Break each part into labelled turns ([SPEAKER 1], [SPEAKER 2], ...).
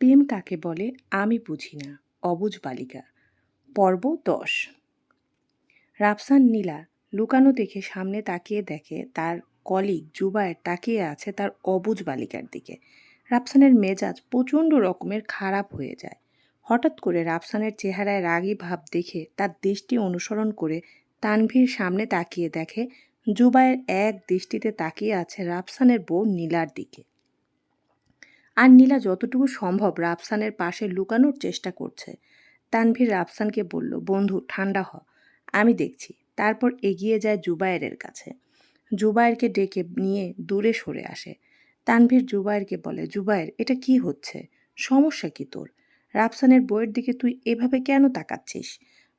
[SPEAKER 1] প্রেম কাকে বলে আমি বুঝি না, অবুঝ বালিকা। পর্ব দশ। রাফসান নীলা লুকানো দেখে সামনে তাকিয়ে দেখে তার কলিগ জুবায়ের তাকিয়ে আছে তার অবুজ বালিকার দিকে। রাফসানের মেজাজ প্রচণ্ড রকমের খারাপ হয়ে যায়। হঠাৎ করে রাফসানের চেহারায় রাগী ভাব দেখে তার দৃষ্টি অনুসরণ করে তানভীর সামনে তাকিয়ে দেখে, জুবায়ের এক দৃষ্টিতে তাকিয়ে আছে রাফসানের বউ নীলার দিকে। আর নীলা যতটুকু সম্ভব রাফসানের পাশে লুকানোর চেষ্টা করছে। তানভীর রাফসানকে বলল, বন্ধু, ঠান্ডা হ, আমি দেখছি। তারপর এগিয়ে যায় জুবায়েরের কাছে। জুবায়েরকে ডেকে নিয়ে দূরে সরে আসে। তানভীর জুবায়েরকে বলে, জুবায়ের, এটা কি হচ্ছে? সমস্যা কি তোর? রাফসানের বইয়ের দিকে তুই এভাবে কেন তাকাচ্ছিস?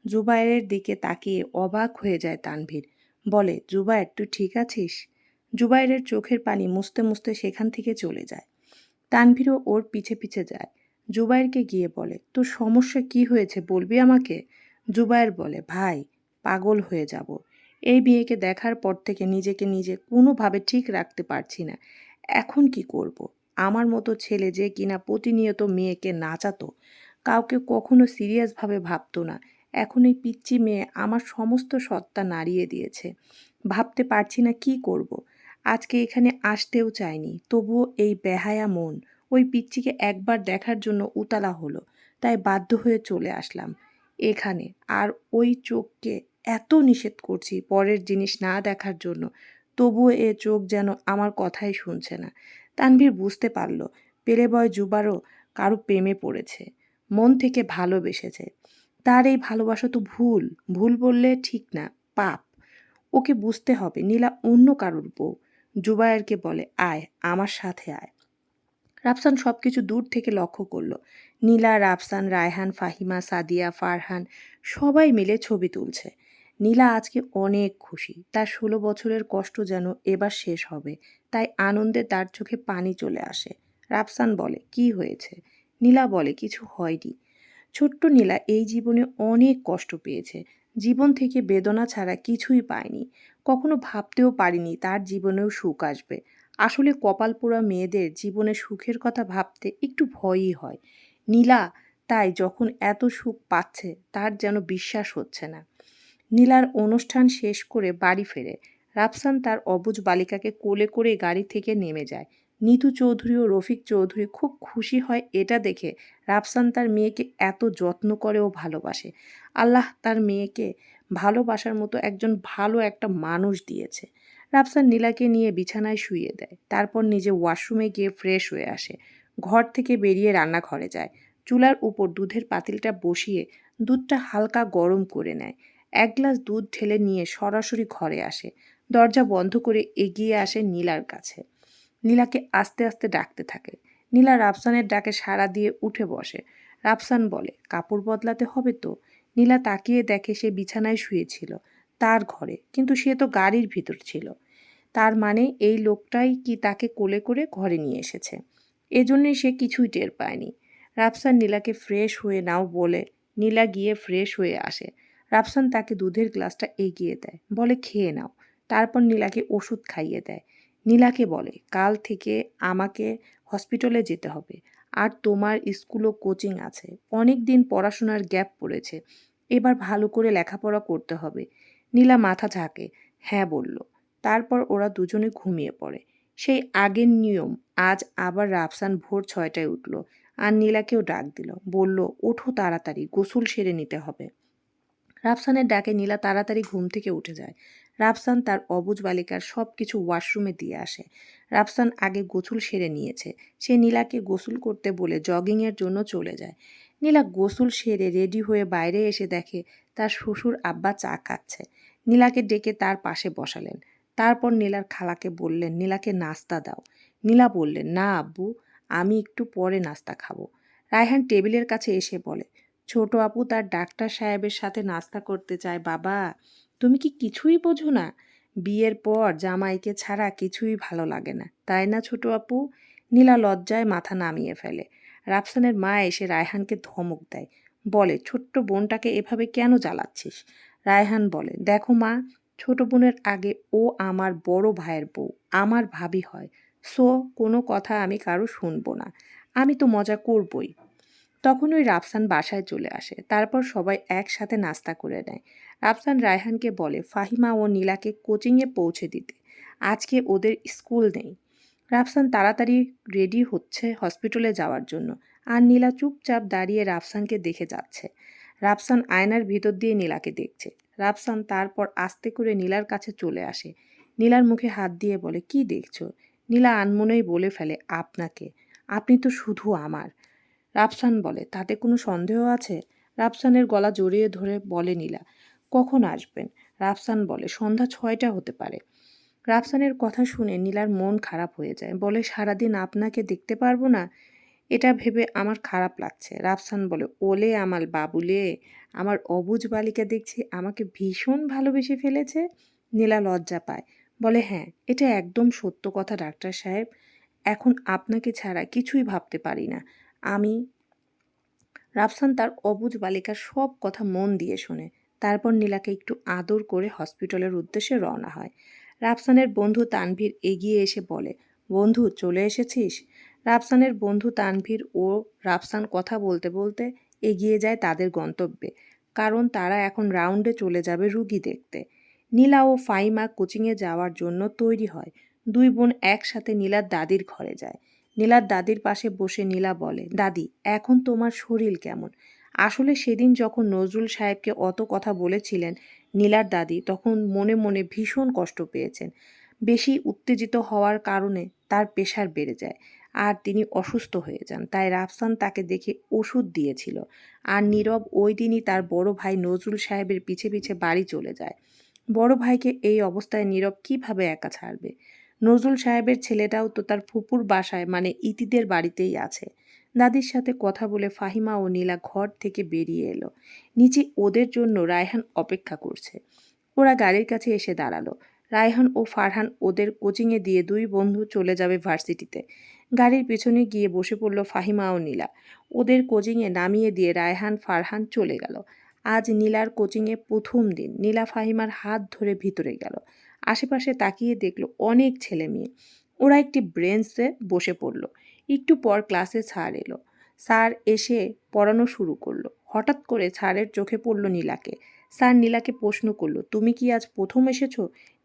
[SPEAKER 1] জুবায়ের দিকে তাকিয়ে অবাক হয়ে যায় তানভীর। বলে, জুবায়ের, তুই ঠিক আছিস? জুবায়ের চোখের পানি মুছতে মুছতে সেখান থেকে চলে যায়। তানভীরও ওর পিছে পিছে যায়। জুবায়েরকে গিয়ে বলে, তোর সমস্যা কি হয়েছে বলবি আমাকে? জুবায়ের বলে, ভাই, পাগল হয়ে যাব। এই বিয়েকে দেখার পর থেকে নিজেকে নিজে কোনোভাবে ঠিক রাখতে পারছি না। এখন কি করব। আমার মতো ছেলে যে কিনা প্রতিনিয়ত মেয়েকে নাচাতো, কাউকে কখনো সিরিয়াসভাবে ভাবতো না। এখন এই পিচ্চি মেয়ে আমার সমস্ত সত্তা নাড়িয়ে দিয়েছে। ভাবতে পারছি না কি করব। আজকে এখানে আসতেও চায়নি। তবুও এই বেহায়া মন, ওই পিচ্চিকে একবার দেখার জন্য উতালা হলো, তাই বাধ্য হয়ে চলে আসলাম। এখানে আর ওই চোখকে এত নিষেধ করছি পরের জিনিস না দেখার জন্য, তবুও এ চোখ যেন আমার কথাই শুনছে না। তানভীর বুঝতে পারল, পেলেবয় যুবারও কারও প্রেমে পড়েছে, মন থেকে ভালোবেসেছে। তার এই ভালোবাসা তো ভুল ভুল বললে ঠিক না, পাপ। ওকে বুঝতে হবে, নীলা অন্য কারোর বউ। জুবায়েরকে বলে, আয়, আমার সাথে আয়। রাফসান সব কিছু দূর থেকে লক্ষ্য করল। নীলা, রাফসান, রায়হান, ফাহিমা, সাদিয়া, ফারহান সবাই মিলে ছবি তুলছে। নীলা আজকে অনেক খুশি। তার ষোলো বছরের কষ্ট যেন এবার শেষ হবে, তাই আনন্দে তার চোখে পানি চলে আসে। রাফসান বলে, কি হয়েছে? নীলা বলে, কিছু হয়নি। ছোট্ট নীলা এই জীবনে অনেক কষ্ট পেয়েছে। জীবন থেকে বেদনা ছাড়া কিছুই পায়নি। কখনো ভাবতেও পারিনি তার জীবনেও সুখ আসবে। আসলে কপাল পোড়া মেয়েদের জীবনে সুখের কথা ভাবতে একটু ভয়ই হয়। নীলা তাই যখন এত সুখ পাচ্ছে তার যেন বিশ্বাস হচ্ছে না। নীলার অনুষ্ঠান শেষ করে বাড়ি ফেরে। রাফসান তার অবুজ বালিকাকে কোলে করে গাড়ি থেকে নেমে যায়। নিতু চৌধুরী ও রফিক চৌধুরী খুব খুশি হয় এটা দেখে। রাফসান তার মেয়েকে এত যত্ন করে ও ভালোবাসে। আল্লাহ তার মেয়েকে ভালোবাসার মতো একজন ভালো একটা মানুষ দিয়েছে। রাফসান নীলাকে নিয়ে বিছানায় শুইয়ে দেয়। তারপর নিজে ওয়াশরুমে গিয়ে ফ্রেশ হয়ে আসে। ঘর থেকে বেরিয়ে রান্নাঘরে যায়। চুলার উপর দুধের পাতিলটা বসিয়ে দুধটা হালকা গরম করে নেয়। এক গ্লাস দুধ ঢেলে নিয়ে সরাসরি ঘরে আসে। দরজা বন্ধ করে এগিয়ে আসে নীলার কাছে। নীলাকে আস্তে আস্তে ডাকতে থাকে। নীলা রাফসানের ডাকে সাড়া দিয়ে উঠে বসে। রাফসান বলে, কাপড় বদলাতে হবে তো? নীলা তাকিয়ে দেখে সে বিছানায় শুয়েছিল, তার ঘরে, কিন্তু সে তো গাড়ির ভিতর ছিল। তার মানে এই লোকটাই কি তাকে কোলে করে ঘরে নিয়ে এসেছে? এজন্যই সে কিছুই টের পায়নি। রাফসান নীলাকে ফ্রেশ হয়ে নাও বলে, নীলা গিয়ে ফ্রেশ হয়ে আসে। রাফসান তাকে দুধের গ্লাসটা এগিয়ে দেয়, বলে, খেয়ে নাও। তারপর নীলাকে ওষুধ খাইয়ে দেয়। নীলাকে বলে, কাল থেকে আমাকে হসপিটালে যেতে হবে। আর তোমার স্কুল ও কোচিং আছে। অনেক দিন পড়াশোনার গ্যাপ পড়েছে। এবার ভালো করে লেখাপড়া করতে হবে। নীলা মাথা ঝাঁকে হ্যাঁ বলল। তারপর ওরা দুজনে ঘুমিয়ে পড়ে। সেই আগের নিয়ম, আজ আবার রাফসান ভোর ছয়টায় উঠল আর নীলাকেও ডাক দিল। বলল, ওঠো তাড়াতাড়ি, গোসল সেরে নিতে হবে। রাফসানের ডাকে নীলা তাড়াতাড়ি ঘুম থেকে উঠে যায়। রাফসান তার অবুজ বালিকার সব কিছু ওয়াশরুমে দিয়ে আসে। রাফসান আগে গোসল সেরে নিয়েছে। সে নীলাকে গোসল করতে বলে জগিংয়ের জন্য চলে যায়। নীলা গোসল সেরে রেডি হয়ে বাইরে এসে দেখে তার শ্বশুর আব্বা চা খাচ্ছে। নীলাকে ডেকে তার পাশে বসালেন। তারপর নীলার খালাকে বললেন, নীলাকে নাস্তা দাও। নীলা বললেন, না আব্বু, আমি একটু পরে নাস্তা খাব। রায়হান টেবিলের কাছে এসে বলে, ছোট আপু তার ডাক্তার সাহেবের সাথে নাস্তা করতে চায়, বাবা। তুমি কি কিছুই বোঝো না? বিয়ের পর জামাইকে ছাড়া কিছুই ভালো লাগে না। তাই না, ছোট আপু? নীলা লজ্জায় মাথা নামিয়ে ফেলে। রাফসানের মা এসে রায়হানকে ধমক দেয়। বলে, ছোট্ট বোনটাকে এভাবে কেন জ্বালাচ্ছিস? রায়হান বলে, দেখো মা, ছোট বোনের আগে ও আমার বড় ভাইয়ের বউ। আমার ভাবি হয়। সো, কোনো কথা আমি কারও শুনব না। আমি তো মজা করবই। তখন ওই রাফসান বাসায় চলে আসে। তারপর সবাই একসাথে নাস্তা করে নেয়। রাফসান রায়হানকে বলে, ফাহিমা ও নীলাকে কোচিংয়ে পৌঁছে দিতে। আজকে ওদের স্কুল নেই। রাফসান তাড়াতাড়ি রেডি হচ্ছে হসপিটালে যাওয়ার জন্য। আর নীলা চুপচাপ দাঁড়িয়ে রাফসানকে দেখে যাচ্ছে। রাফসান আয়নার ভিতর দিয়ে নীলাকে দেখছে। রাফসান তারপর আস্তে করে নীলার কাছে চলে আসে। নীলার মুখে হাত দিয়ে বলে, কি দেখছ? নীলা আনমনেই বলে ফেলে, আপনাকে। আপনি তো শুধু আমার। রাফসান বলে, তাতে কোনো সন্দেহ আছে? রাফসানের গলা জড়িয়ে ধরে বলে নীলা কখন আসবেন? রাফসান বলে, সন্ধ্যা ছয়টা হতে পারে। রাফসানের কথা শুনে নীলার মন খারাপ হয়ে যায়। বলে, সারাদিন আপনাকে দেখতে পারব না? এটা ভেবে আমার খারাপ লাগছে। রাফসান বলে, ওলে আমার বাবুলে, আমার অবুজ বালিকা দেখছি আমাকে ভীষণ ভালোবেসে ফেলেছে। নীলা লজ্জা পায়। বলে হ্যাঁ এটা একদম সত্য কথা ডাক্তার সাহেব। এখন আপনাকে ছাড়া কিছুই ভাবতে পারি না। আমি, রাফসান তার অবুজ বালিকার সব কথা মন দিয়ে শোনে। তারপর নীলাকে একটু আদর করে হসপিটালের উদ্দেশ্যে রওনা হয়। রাফসানের বন্ধু তানভীর এগিয়ে এসে বলে, বন্ধু, চলে এসেছিস? রাফসানের বন্ধু তানভীর ও রাফসান কথা বলতে বলতে এগিয়ে যায় তাদের গন্তব্যে, কারণ তারা এখন রাউন্ডে চলে যাবে রুগী দেখতে। নীলা ও ফাইমা কোচিংয়ে যাওয়ার জন্য তৈরি হয়। দুই বোন একসাথে নীলার দাদির ঘরে যায়। নীলার দাদির পাশে বসে নীলা বলে, দাদি, এখন তোমার শরীর কেমন? আসলে সেদিন যখন নজরুল সাহেবকে অত কথা বলেছিলেন নীলার দাদি, তখন মনে মনে ভীষণ কষ্ট পেয়েছেন। বেশি উত্তেজিত হওয়ার কারণে তার প্রেশার বেড়ে যায় আর তিনি অসুস্থ হয়ে যান। তাই রাফসান তাকে দেখে ওষুধ দিয়েছিল আর নীরব ওই দিনই তার বড় ভাই নজরুল সাহেবের পিছে পিছে বাড়ি চলে যায়। বড় ভাইকে এই অবস্থায় নীরব কীভাবে একা ছাড়বে? নজরুল সাহেবের ছেলেটাও তো তার ফুপুর বাসায় মানে ইতিদের বাড়িতেই আছে। দাদির সাথে কথা বলে ফাহিমা ও নীলা ঘর থেকে বেরিয়ে এলো। নিচে ওদের জন্য রায়হান অপেক্ষা করছে। ওরা গাড়ির কাছে এসে দাঁড়াল। রায়হান ও ফারহান ওদের কোচিংয়ে দিয়ে দুই বন্ধু চলে যাবে ভার্সিটিতে। গাড়ির পেছনে গিয়ে বসে পড়ল ফাহিমা ও নীলা। ওদের কোচিংয়ে নামিয়ে দিয়ে রায়হান, ফারহান চলে গেল। আজ নীলার কোচিংয়ে প্রথম দিন। নীলা ফাহিমার হাত ধরে ভিতরে গেল। আশেপাশে তাকিয়ে দেখল অনেক ছেলে মেয়ে ওরা একটি ব্রেঞ্চে বসে পড়ল। একটু পর ক্লাসে স্যার এলো। স্যার এসে পড়ানো শুরু করল। হঠাৎ করে স্যারের চোখে পড়ল নীলাকে। স্যার নীলাকে প্রশ্ন করল, তুমি কি আজ প্রথম এসেছ?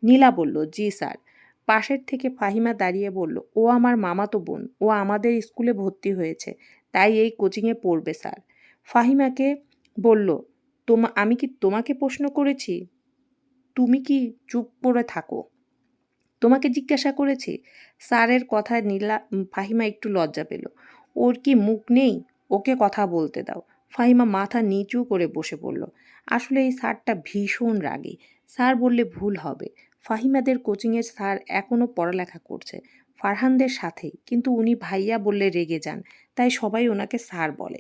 [SPEAKER 1] নীলা বলল, জি স্যার। পাশের থেকে ফাহিমা দাঁড়িয়ে বলল, ও আমার মামাতো বোন। ও আমাদের স্কুলে ভর্তি হয়েছে। তাই এই কোচিংয়ে পড়বে স্যার। ফাহিমাকে বলল, তোমা আমি কি তোমাকে প্রশ্ন করেছি? তুমি কি চুপ করে থাকো? তোমাকে জিজ্ঞাসা করেছি? স্যারের কথায় নীলা ফাহিমা একটু লজ্জা পেল। ওর কি মুখ নেই? ওকে কথা বলতে দাও। ফাহিমা মাথা নিচু করে বসে পড়ল। আসলে এই স্যারটা ভীষণ রাগী। স্যার বললে ভুল হবে। ফাহিমাদের কোচিংয়ের স্যার এখনও পড়ালেখা করছে। ফারহানদের সাথেই। কিন্তু উনি ভাইয়া বললে রেগে যান। তাই সবাই ওনাকে স্যার বলে।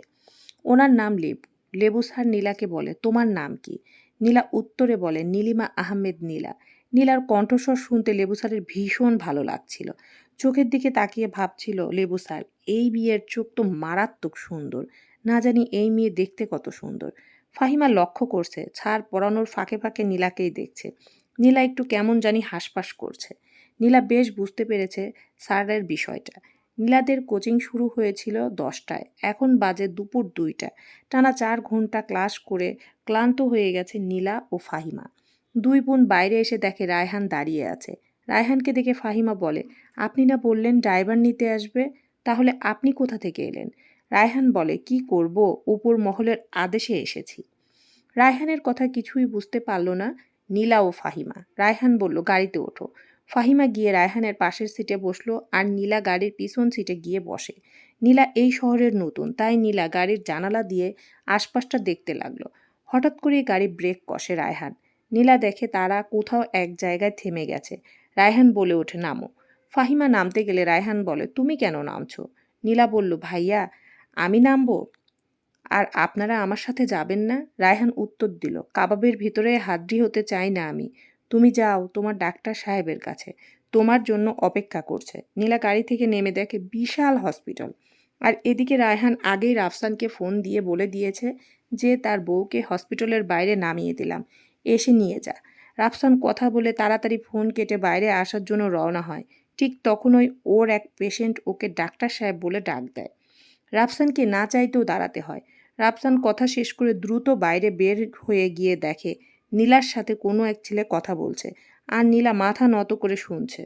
[SPEAKER 1] ওনার নাম লেবু লেবু স্যার নীলাকে বলে। তোমার নাম কি? নীলা উত্তরে বলে, নীলিমা আহমেদ নীলা। নীলার কণ্ঠস্বর শুনতে লেবু স্যারের ভীষণ ভালো লাগছিল। চোখের দিকে তাকিয়ে ভাবছিল লেবু স্যার, এই বিয়ের চোখ তো মারাত্মক সুন্দর। না জানি এই মেয়ে দেখতে কত সুন্দর। ফাহিমা লক্ষ্য করছে, ছাড় পড়ানোর ফাঁকে ফাঁকে নীলাকেই দেখছে। নীলা একটু কেমন জানি হাসপাস করছে। নীলা বেশ বুঝতে পেরেছে স্যারের বিষয়টা। নীলাদের কোচিং শুরু হয়েছিল দশটায়, এখন বাজে দুপুর দুইটা। টানা চার ঘণ্টা ক্লাস করে ক্লান্ত হয়ে গেছে নীলা ও ফাহিমা। দুই বোন বাইরে এসে দেখে রায়হান দাঁড়িয়ে আছে। রায়হানকে দেখে ফাহিমা বলে, আপনি না বললেন ড্রাইভার নিতে আসবে? তাহলে আপনি কোথা থেকে এলেন? রায়হান বলে, কি করব? উপর মহলের আদেশে এসেছি। রায়হানের কথা কিছুই বুঝতে পারল না নীলা ও ফাহিমা। রায়হান বলল, গাড়িতে ওঠো। ফাহিমা গিয়ে রায়হানের পাশের সিটে বসল আর নীলা গাড়ির পিছন সিটে গিয়ে বসে। নীলা, এই শহরের নতুন। তাই নীলা গাড়ির জানালা দিয়ে আশপাশটা দেখতে লাগল। হঠাৎ করে গাড়ি ব্রেক কষে রায়হান। নীলা দেখে তারা কোথাও এক জায়গায় থেমে গেছে। রায়হান বলে ওঠে, নামো। ফাহিমা নামতে গেলে রায়হান বলে, তুমি কেন নামছো? নীলা বলল, ভাইয়া, আমি নামবো। আর আপনারা আমার সাথে যাবেন না? রায়হান উত্তর দিল, কাবাবের ভিতরে হাড্ডি হতে চাই না আমি। তুমি যাও, তোমার ডাক্তার সাহেবের কাছে। তোমার জন্য অপেক্ষা করছে। নীলা গাড়ি থেকে নেমে দেখে, বিশাল হসপিটাল। আর এদিকে রায়হান আগেই রাফসানকে ফোন দিয়ে বলে দিয়েছে যে, তার বউকে হসপিটালের বাইরে নামিয়ে দিলাম। এসে নিয়ে যা রাফসান কথা বলে তাড়াতাড়ি ফোন কেটে বাইরে আসার জন্য রওনা হয়। ঠিক তখনই ওর এক পেশেন্ট ওকে ডাক্তার সাহেব বলে ডাক দেয়। রাফসানকে না চাইতেও দাঁড়াতে হয়। রাফসান কথা শেষ করে দ্রুত বাইরে বের হয়ে গিয়ে দেখে নীলার সাথে কোনো এক ছেলে কথা বলছে আর নীলা মাথা নত করে শুনছে।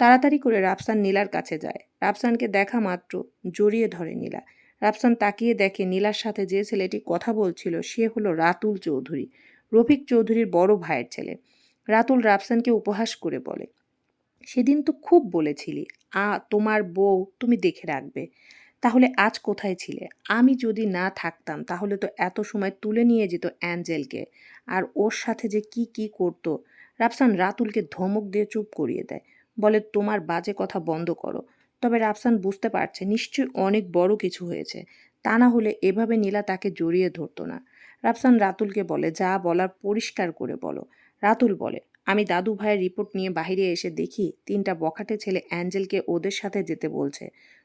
[SPEAKER 1] তাড়াতাড়ি করে রাফসান নীলার কাছে যায়। রাফসানকে দেখা মাত্র জড়িয়ে ধরে নীলা। রাফসান তাকিয়ে দেখে নীলার সাথে যে ছেলেটি কথা বলছিল সে হলো রাতুল চৌধুরী। রফিক চৌধুরীর বড় ভাইয়ের ছেলে। রাতুল রাফসানকে উপহাস করে বলে, সেদিন তো খুব বলেছিলি, আ, তোমার বউ তুমি দেখে রাখবে। তাহলে আজ কোথায় ছিলে? আমি যদি না থাকতাম, তাহলে তো এত সময় তুলে নিয়ে যেত অ্যাঞ্জেলকে। আর ওর সাথে যে কি কি করতো? রাফসান রাতুলকে ধমক দিয়ে চুপ করিয়ে দেয়। বলে, তোমার বাজে কথা বন্ধ করো। তবে রাফসান বুঝতে পারছে, নিশ্চয়ই অনেক বড় কিছু হয়েছে। তা না হলে এভাবে নীলা তাকে জড়িয়ে ধরতো না। রাফসান রাতুলকে বলে, যা বলার পরিষ্কার করে বলো। রাতুল বলে, আমি দাদু ভাইয়ের রিপোর্ট নিয়ে বাইরে এসে দেখি তিনটা বখাটে ছেলে অ্যাঞ্জেলকে ওদের সাথে যেতে বলছে।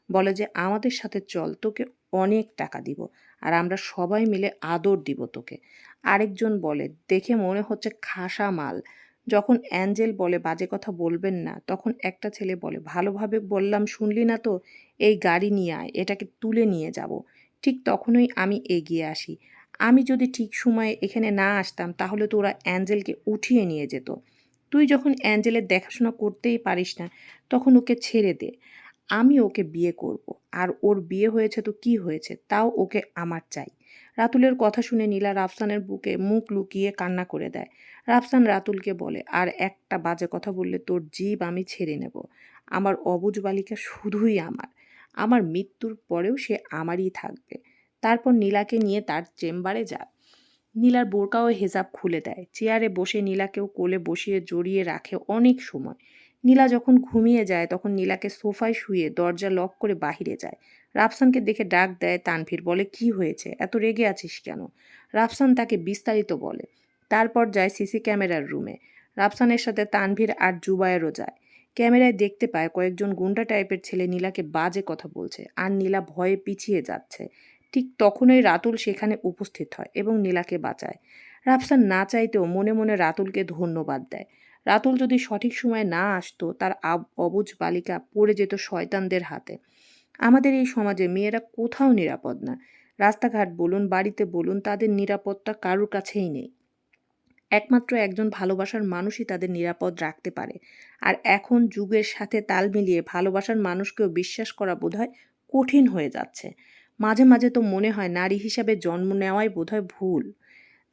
[SPEAKER 1] বলে যে, আমাদের সাথে চল, তোকে অনেক টাকা দিব আর আমরা সবাই মিলে আদর দিব তোকে। আরেকজন বলে, দেখে মনে হচ্ছে খাসা মাল। যখন অ্যাঞ্জেল বলে, বাজে কথা বলবেন না। তখন একটা ছেলে বলে, ভালোভাবে বললাম শুনলি না তো? এই গাড়ি নিয়ে আয়, এটাকে তুলে নিয়ে যাব। ঠিক তখনই আমি এগিয়ে আসি। আমি যদি ঠিক সময়ে এখানে না আসতাম, তাহলে তো ওরা অ্যাঞ্জেলকে উঠিয়ে নিয়ে যেত। তুই যখন অ্যাঞ্জেলের দেখাশোনা করতেই পারিস না, তখন ওকে ছেড়ে দে। আমি ওকে বিয়ে করব। আর ওর বিয়ে হয়েছে তো কি হয়েছে, তাও ওকে আমার চাই। রাতুলের কথা শুনে নীলা রাফসানের বুকে মুখ লুকিয়ে কান্না করে দেয়। রাফসান রাতুলকে বলে, আর একটা বাজে কথা বললে তোর জীব আমি ছেড়ে নেব। আমার অবুজ বালিকা শুধুই আমার। আমার মৃত্যুর পরেও সে আমারই থাকবে। তারপর নীলাকে নিয়ে তার চেম্বারে যায়। নীলার বোরকা ও হেজাব খুলে দেয়। চেয়ারে বসে নীলাকেও কোলে বসিয়ে জড়িয়ে রাখে অনেক সময়। নীলা যখন ঘুমিয়ে যায়, তখন নীলাকে সোফায় শুয়ে দরজা লক করে বাহিরে যায়। রাফসানকে দেখে ডাক দেয় তানভীর, বলে, কি হয়েছে? এত রেগে আছিস কেন? রাফসান তাকে বিস্তারিত বলে। তারপর যায় সিসি ক্যামেরার রুমে। রাফসানের সাথে তানভীর আর জুবায়েরও যায়। ক্যামেরায় দেখতে পায় কয়েকজন গুন্ডা টাইপের ছেলে নীলাকে বাজে কথা বলছে। আর নীলা ভয়ে পিছিয়ে যাচ্ছে। ঠিক তখনই রাতুল সেখানে উপস্থিত হয় এবং নীলাকে বাঁচায়। রাফসান না চাইতেও মনে মনে রাতুলকে ধন্যবাদ দেয়। রাতুল যদি সঠিক সময়ে না আসতো, তার অবুজ বালিকা পড়ে যেত শয়তানদের হাতে। আমাদের এই সমাজে মেয়েরা কোথাও নিরাপদ না। রাস্তাঘাট বলুন, বাড়িতে বলুন, তাদের নিরাপত্তা কারোর কাছেই নেই। একমাত্র একজন ভালোবাসার মানুষই তাদের নিরাপদ রাখতে পারে। আর এখন যুগের সাথে তাল মিলিয়ে ভালোবাসার মানুষকেও বিশ্বাস করা বোধহয় কঠিন হয়ে যাচ্ছে। মাঝে মাঝে তো মনে হয় নারী হিসাবে জন্ম নেওয়াই বোধহয় ভুল।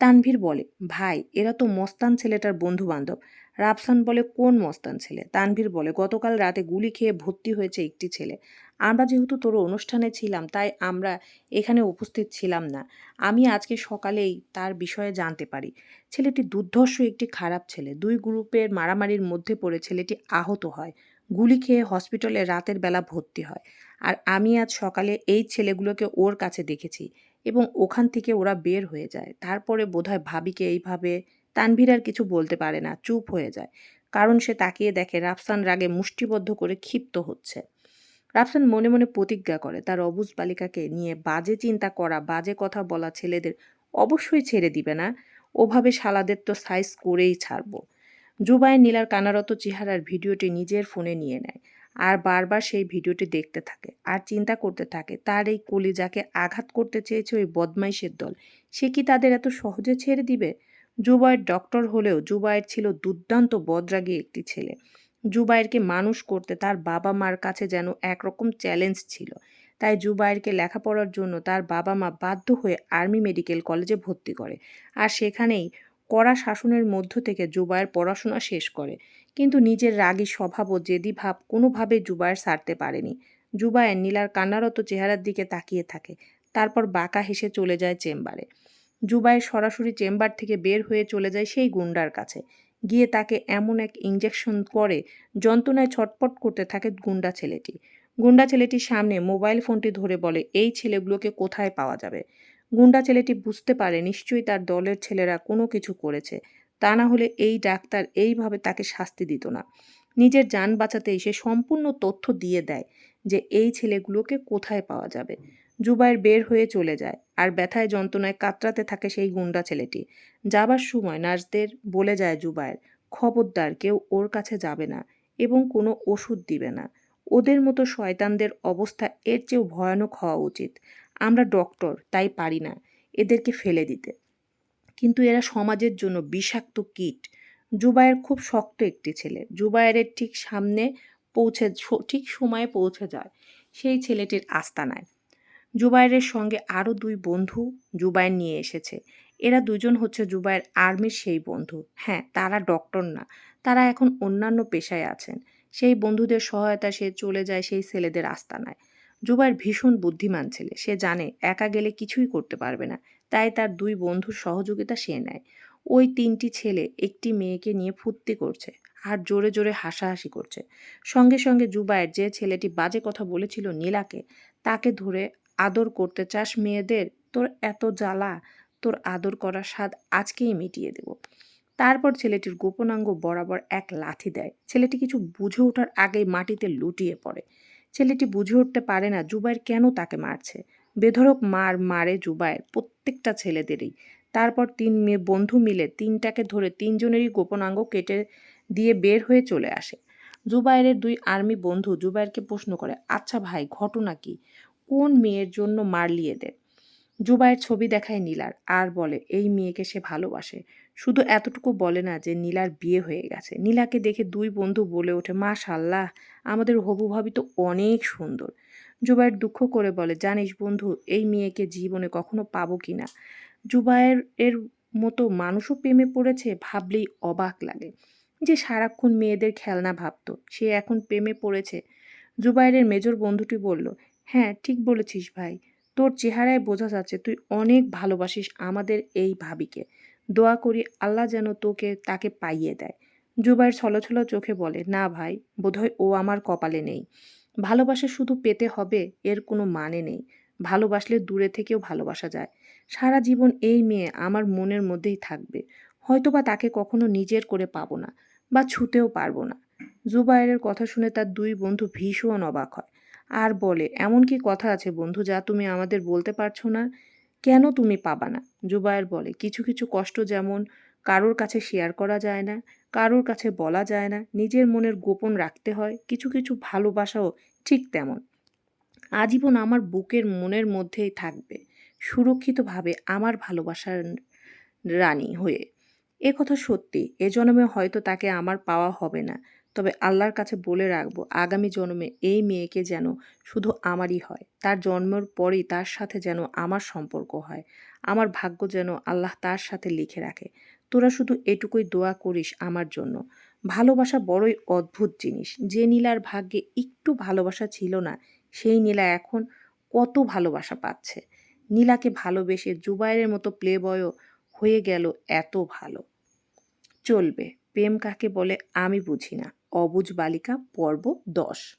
[SPEAKER 1] তানভীর বলে, ভাই, এরা তো মস্তান ছেলেটার বন্ধু বান্ধব রাফসান বলে, কোন মস্তান ছেলে? তানভীর বলে, গতকাল রাতে গুলি খেয়ে ভর্তি হয়েছে একটি ছেলে। আমরা যেহেতু তোর অনুষ্ঠানে ছিলাম, তাই আমরা এখানে উপস্থিত ছিলাম না। আমি আজকে সকালেই তার বিষয়ে জানতে পারি। ছেলেটি দুর্ধর্ষ একটি খারাপ ছেলে। দুই গ্রুপের মারামারির মধ্যে পড়ে ছেলেটি আহত হয়। গুলি খেয়ে হসপিটালে রাতের বেলা ভর্তি হয়। আর আমি আজ সকালে এই ছেলেগুলোকে ওর কাছে দেখেছি এবং ওখান থেকে ওরা বের হয়ে যায়। তারপরে বোধহয় ভাবিকে এইভাবে তানভীর আর কিছু বলতে পারে না, চুপ হয়ে যায়। কারণ সে তাকিয়ে দেখে রাফসান রাগে মুষ্টিবদ্ধ করে ক্ষিপ্ত হচ্ছে। রাফসান মনে মনে প্রতিজ্ঞা করে, তার অবুজ বালিকাকে নিয়ে বাজে চিন্তা করা, বাজে কথা বলা ছেলেদের অবশ্যই ছেড়ে দিবে না। ওভাবে শালাদের তো সাইজ করেই ছাড়ব। জুবায়ের নীলার কানারত চেহারার ভিডিওটি নিজের ফোনে নিয়ে নেয়। আর বারবার সেই ভিডিওটি দেখতে থাকে আর চিন্তা করতে থাকে, তার এই কলিজাকে আঘাত করতে চেয়েছে ওই বদমাইশের দল। সে কি তাদের এত সহজে ছেড়ে দিবে? জুবায়ের ডক্টর হলেও জুবায়ের ছিল দুর্দান্ত বদরাগী একটি ছেলে। জুবায়েরকে মানুষ করতে তার বাবা মার কাছে যেন একরকম চ্যালেঞ্জ ছিল। তাই জুবায়েরকে লেখাপড়ার জন্য তার বাবা মা বাধ্য হয়ে আর্মি মেডিকেল কলেজে ভর্তি করে। আর সেখানেই কড়া শাসনের মধ্য থেকে জুবায়ের পড়াশোনা শেষ করে। কিন্তু নিজের রাগী স্বভাব ও জেদি ভাব কোনোভাবে জুবায়ের সারতে পারেনি। জুবায়ের নীলার কান্নারত চেহারার দিকে তাকিয়ে থাকে। তারপর বাঁকা হেসে চলে যায় চেম্বারে। জুবায়ের সরাসরি চেম্বার থেকে বের হয়ে চলে যায় সেই গুন্ডার কাছে। গিয়ে তাকে এমন এক ইঞ্জেকশন করে যন্ত্রণায় ছটপট করতে থাকে গুন্ডা ছেলেটি। গুন্ডা ছেলেটির সামনে মোবাইল ফোনটি ধরে বলে, এই ছেলেগুলোকে কোথায় পাওয়া যাবে? গুন্ডা ছেলেটি বুঝতে পারে নিশ্চয়ই তার দলের ছেলেরা কোনো কিছু করেছে। তা না হলে এই ডাক্তার এইভাবে তাকে শাস্তি দিত না। নিজের যান বাঁচাতে এসে সম্পূর্ণ তথ্য দিয়ে দেয় যে এই ছেলেগুলোকে কোথায় পাওয়া যাবে। জুবাইর বের হয়ে চলে যায় আর ব্যথায় যন্ত্রণায় কাতরাতে থাকে সেই গুন্ডা ছেলেটি। যাবার সময় নার্সদের বলে যায় জুবায়ের, খবরদার, কেউ ওর কাছে যাবে না এবং কোনো ওষুধ দিবে না। ওদের মতো শয়তানদের অবস্থা এর চেয়েও ভয়ানক হওয়া উচিত। আমরা ডক্টর, তাই পারি না এদেরকে ফেলে দিতে। কিন্তু এরা সমাজের জন্য বিষাক্ত কীট। জুবায়ের খুব শক্ত একটি ছেলে। জুবায়ের ঠিক সামনে পৌঁছে, ঠিক সময়ে পৌঁছে যায় সেই ছেলেটির আস্তানায়। জুবায়ের সঙ্গে আরও দুই বন্ধু জুবায়ের নিয়ে এসেছে। এরা দুজন হচ্ছে জুবায়ের আর্মির সেই বন্ধু। হ্যাঁ তারা ডক্টর না, তারা এখন অন্যান্য পেশায় আছেন। সেই বন্ধুদের সহায়তা সে চলে যায় সেই ছেলেদের আস্তানায়। জুবায়ের ভীষণ বুদ্ধিমান ছেলে। সে জানে একা গেলে কিছুই করতে পারবে না, তাই তার দুই বন্ধুর সহযোগিতা সে নেয়। ওই তিনটি ছেলে একটি মেয়েকে নিয়ে ফুর্তি করছে আর জোরে জোরে হাসাহাসি করছে। সঙ্গে সঙ্গে জুবায়ের যে ছেলেটি বাজে কথা বলেছিল নীলাকে, তাকে ধরে আদর করতে চাস মেয়েদের, তোর এত জ্বালা, তোর আদর করার স্বাদ আজকেই মিটিয়ে দেব। তারপর ছেলেটির গোপনাঙ্গ বরাবর এক লাথি দেয়। ছেলেটি কিছু বুঝে ওঠার আগেই মাটিতে লুটিয়ে পড়ে। ছেলেটি বুঝে উঠতে পারে না জুবাইর কেন তাকে মারছে। বেধরক মার মারে জুবাইর প্রত্যেকটা ছেলেদেরই। তারপর তিন মেয়ে বন্ধু মিলে তিনটাকে ধরে তিনজনেরই গোপনাঙ্গ কেটে দিয়ে বের হয়ে চলে আসে। জুবাইরের দুই আর্মি বন্ধু জুবাইরকে প্রশ্ন করে আচ্ছা ভাই, ঘটনা কি? কোন মেয়ের জন্য মারলিয়ে দেয় জুবাইয়ের ছবি দেখায় নীলার, আর বলে, এই মেয়েকে সে ভালোবাসে। শুধু এতটুকু বলে না যে নীলার বিয়ে হয়ে গেছে। নীলাকে দেখে দুই বন্ধু বলে ওঠে, মাশাল্লাহ, আমাদের হবু ভাবি তো অনেক সুন্দর। জুবাইর দুঃখ করে বলে, জানিস বন্ধু, এই মেয়েকে জীবনে কখনো পাবো কি না? জুবাইয়ের এর মতো মানুষও প্রেমে পড়েছে ভাবলেই অবাক লাগে যে সারাক্ষণ মেয়েদের খেলনা ভাবতো। সে এখন প্রেমে পড়েছে। জুবাইরের মেজর বন্ধুটি বলল হ্যাঁ ঠিক বলেছিস ভাই। তোর চেহারায় বোঝা যাচ্ছে তুই অনেক ভালোবাসিস আমাদের এই ভাবিকে। দোয়া করি আল্লাহ যেন তোকে, তাকে পাইয়ে দেয়। জুবাইর ছলছল চোখে বলে, না ভাই, বোধহয় ও আমার কপালে নেই। ভালোবাসা শুধু পেতে হবে, এর কোনো মানে নেই। ভালোবাসলে দূরে থেকেও ভালোবাসা যায়। সারা জীবন এই মেয়ে আমার মনের মধ্যেই থাকবে। হয়তোবা তাকে কখনো নিজের করে পাবো না বা ছুতেও পারব না। জুবাইরের কথা শুনে তার দুই বন্ধু ভীষণ অবাক হয়। আর বলে, এমন কি কথা আছে বন্ধু যা তুমি আমাদের বলতে পারছ না? কেন তুমি পাবা না? জুবায়ের বলে, কিছু কিছু কষ্ট যেমন কারোর কাছে শেয়ার করা যায় না, কারোর কাছে বলা যায় না, নিজের মনের গোপন রাখতে হয়, কিছু কিছু ভালোবাসাও ঠিক তেমন। আজীবন আমার বুকের মনের মধ্যেই থাকবে, সুরক্ষিতভাবে আমার ভালোবাসার রানী হয়ে। এ কথা সত্যি, এ জন্মে হয়তো তাকে আমার পাওয়া হবে না। তবে আল্লাহর কাছে বলে রাখব, আগামী জন্মে এই মেয়েকে যেন শুধু আমারই হয়, তার জন্মের পরেই তার সাথে যেন আমার সম্পর্ক হয়, আমার ভাগ্য যেন আল্লাহ তার সাথে লিখে রাখে। তোরা শুধু এটুকুই দোয়া করিস আমার জন্য। ভালোবাসা বড়ই অদ্ভুত জিনিস, যে নীলার ভাগ্যে একটু ভালোবাসা ছিল না, সেই নীলা এখন কত ভালোবাসা পাচ্ছে। নীলাকে ভালোবেসে জুবাইরের মতো প্লে বয়ও হয়ে গেল এত ভালো। চলবে, প্রেম কাকে বলে আমি বুঝি না। অবুজ বালিকা, পর্ব দশ।